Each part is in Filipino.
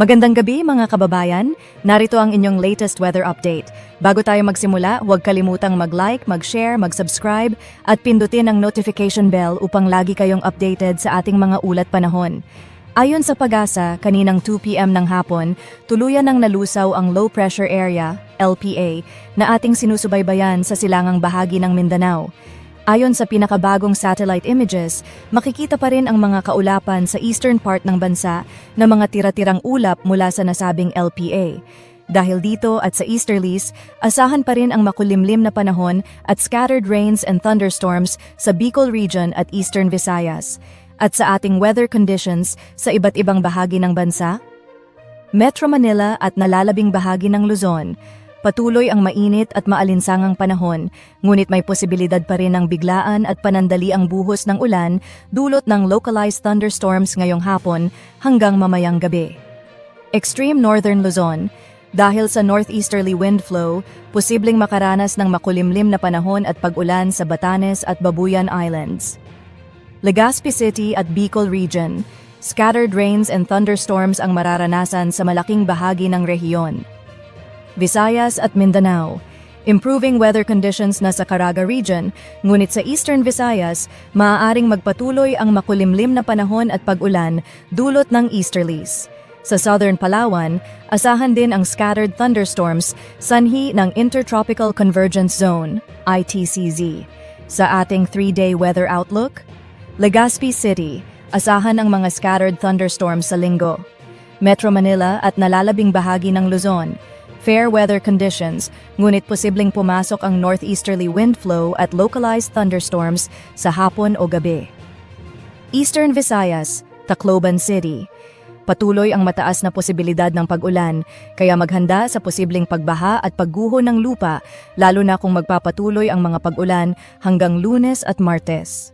Magandang gabi mga kababayan, narito ang inyong latest weather update. Bago tayo magsimula, huwag kalimutang mag-like, mag-share, mag-subscribe at pindutin ang notification bell upang lagi kayong updated sa ating mga ulat panahon. Ayon sa pag-asa, kaninang 2pm ng hapon, tuluyan ng nalusaw ang low pressure area, LPA, na ating sinusubaybayan sa silangang bahagi ng Mindanao. Ayon sa pinakabagong satellite images, makikita pa rin ang mga kaulapan sa eastern part ng bansa na mga tira-tirang ulap mula sa nasabing LPA. Dahil dito at sa easterlies, asahan pa rin ang makulimlim na panahon at scattered rains and thunderstorms sa Bicol region at eastern Visayas. At sa ating weather conditions sa iba't ibang bahagi ng bansa, Metro Manila at nalalabing bahagi ng Luzon, Patuloy ang mainit at maalinsangang panahon, ngunit may posibilidad pa rin ng biglaan at panandali ang buhos ng ulan dulot ng localized thunderstorms ngayong hapon hanggang mamayang gabi. Extreme Northern Luzon, dahil sa northeasterly wind flow, posibleng makaranas ng makulimlim na panahon at pag-ulan sa Batanes at Babuyan Islands. Legazpi City at Bicol Region, scattered rains and thunderstorms ang mararanasan sa malaking bahagi ng rehiyon. Visayas at Mindanao. Improving weather conditions na sa Caraga region, ngunit sa Eastern Visayas, maaaring magpatuloy ang makulimlim na panahon at pag-ulan dulot ng easterlies. Sa Southern Palawan, asahan din ang scattered thunderstorms sanhi ng Intertropical Convergence Zone, ITCZ. Sa ating three-day weather outlook, Legazpi City, asahan ang mga scattered thunderstorms sa linggo. Metro Manila at nalalabing bahagi ng Luzon, Fair weather conditions, ngunit posibleng pumasok ang northeasterly wind flow at localized thunderstorms sa hapon o gabi. Eastern Visayas, Tacloban City. Patuloy ang mataas na posibilidad ng pag-ulan, kaya maghanda sa posibleng pagbaha at pagguho ng lupa, lalo na kung magpapatuloy ang mga pag-ulan hanggang lunes at martes.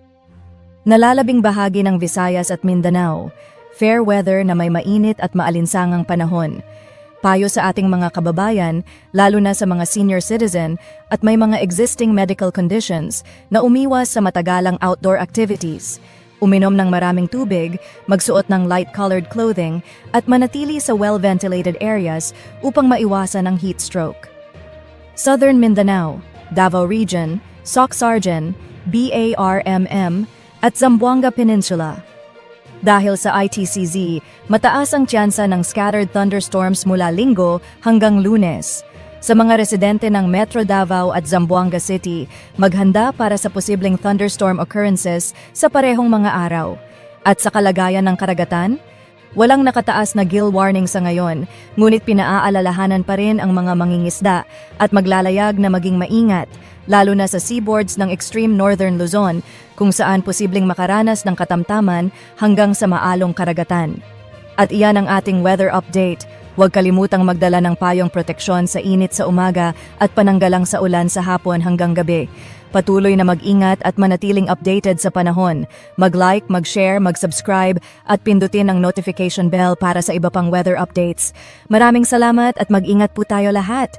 Nalalabing bahagi ng Visayas at Mindanao, fair weather na may mainit at maalinsangang panahon, payo sa ating mga kababayan, lalo na sa mga senior citizen at may mga existing medical conditions na umiwas sa matagalang outdoor activities, uminom ng maraming tubig, magsuot ng light-colored clothing, at manatili sa well-ventilated areas upang maiwasan ang heat stroke. Southern Mindanao, Davao Region, Socsargen, BARMM, at Zamboanga Peninsula. Dahil sa ITCZ, mataas ang tsansa ng scattered thunderstorms mula linggo hanggang lunes. Sa mga residente ng Metro Davao at Zamboanga City, maghanda para sa posibleng thunderstorm occurrences sa parehong mga araw. At sa kalagayan ng karagatan, walang nakataas na gill warning sa ngayon, ngunit pinaaalalahanan pa rin ang mga mangingisda at maglalayag na maging maingat, lalo na sa seaboards ng extreme northern Luzon kung saan posibleng makaranas ng katamtaman hanggang sa maalong karagatan. At iyan ang ating weather update. Huwag kalimutang magdala ng payong proteksyon sa init sa umaga at pananggalang sa ulan sa hapon hanggang gabi. Patuloy na mag-ingat at manatiling updated sa panahon. Mag-like, mag-share, mag-subscribe at pindutin ang notification bell para sa iba pang weather updates. Maraming salamat at mag-ingat po tayo lahat.